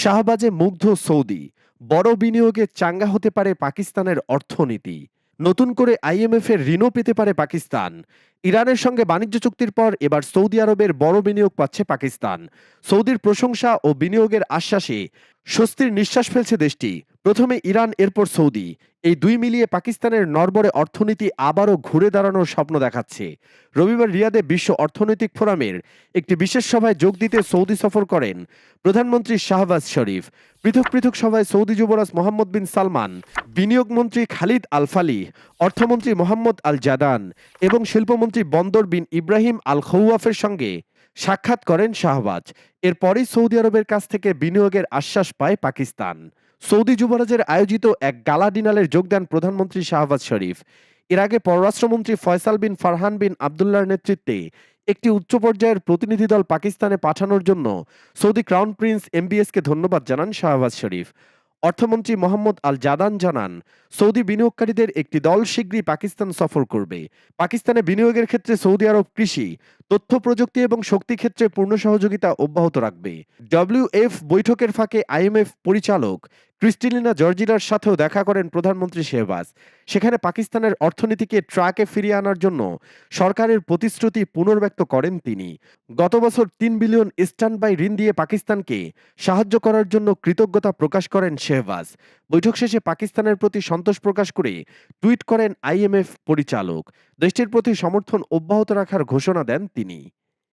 শাহবাজে মুগ্ধ সৌদি, বড় বিনিয়োগে চাঙ্গা হতে পারে পাকিস্তানের অর্থনীতি। নতুন করে আইএমএফ এর ঋণও পেতে পারে পাকিস্তান। ইরানের সঙ্গে বাণিজ্য চুক্তির পর এবার সৌদি আরবের বড় বিনিয়োগ পাচ্ছে পাকিস্তান। সৌদির প্রশংসা ও বিনিয়োগের আশ্বাসে স্বস্তির নিঃশ্বাস ফেলছে দেশটি। প্রথমে ইরান, এরপর সৌদি। এই দুই মিলিয়ে পাকিস্তানের নরবরে অর্থনীতি আবারও ঘুরে দাঁড়ানোর স্বপ্ন দেখাচ্ছে। রবিবার রিয়াদে বিশ্ব অর্থনৈতিক ফোরামের একটি বিশেষ সভায় যোগ দিতে সৌদি সফর করেন প্রধানমন্ত্রী শাহবাজ শরীফ। পৃথক পৃথক সভায় সৌদি যুবরাজ মোহাম্মদ বিন সালমান, বিনিয়োগ মন্ত্রী খালিদ আল ফালি অর্থমন্ত্রী মোহাম্মদ আল জাদান এবং শিল্পমন্ত্রী বন্দর বিন ইব্রাহিম আল খৌয়াফের সঙ্গে সাক্ষাৎ করেন শাহবাজ। এরপরই সৌদি আরবের কাছ থেকে বিনিয়োগের আশ্বাস পায় পাকিস্তান। সৌদি যুবরাজের আয়োজিত এক গালা ডিনারের যোগ দেন প্রধানমন্ত্রী শাহবাজ শরীফ। এর আগে পররাষ্ট্রমন্ত্রী ফয়সাল বিন ফারহান বিন আবদুল্লাহর নেতৃত্বে একটি উচ্চ পর্যায়ের প্রতিনিধি দল পাকিস্তানে পাঠানোর জন্য সৌদি ক্রাউন প্রিন্স এমবিএসকে ধন্যবাদ জানান শাহবাজ শরীফ। অর্থমন্ত্রী মোহাম্মদ আল জাদান জানান, সৌদি বিনিয়োগকারীদের একটি দল শীঘ্রই পাকিস্তান সফর করবে। পাকিস্তানে বিনিয়োগের ক্ষেত্রে সৌদি আরব কৃষি, তথ্য প্রযুক্তি এবং শক্তি ক্ষেত্রে পূর্ণ সহযোগিতা অব্যাহত রাখবে। ডব্লিউএফ বৈঠকের ফাঁকে আইএমএফ পরিচালক ক্রিস্টিলিনা জর্জিলার সাথেও দেখা করেন প্রধানমন্ত্রী শেহবাজ। সেখানে পাকিস্তানের অর্থনীতিকে ট্রাকে ফিরিয়ে আনার জন্য সরকারের প্রতিশ্রুতি পুনর্ব্যক্ত করেন তিনি। গত বছর তিন বিলিয়ন স্ট্যান্ড বাই ঋণ দিয়ে পাকিস্তানকে সাহায্য করার জন্য কৃতজ্ঞতা প্রকাশ করেন শেহবাজ। বৈঠক শেষে পাকিস্তানের প্রতি সন্তোষ প্রকাশ করে টুইট করেন আইএমএফ পরিচালক। দেশটির প্রতি সমর্থন অব্যাহত রাখার ঘোষণা দেন তিনি।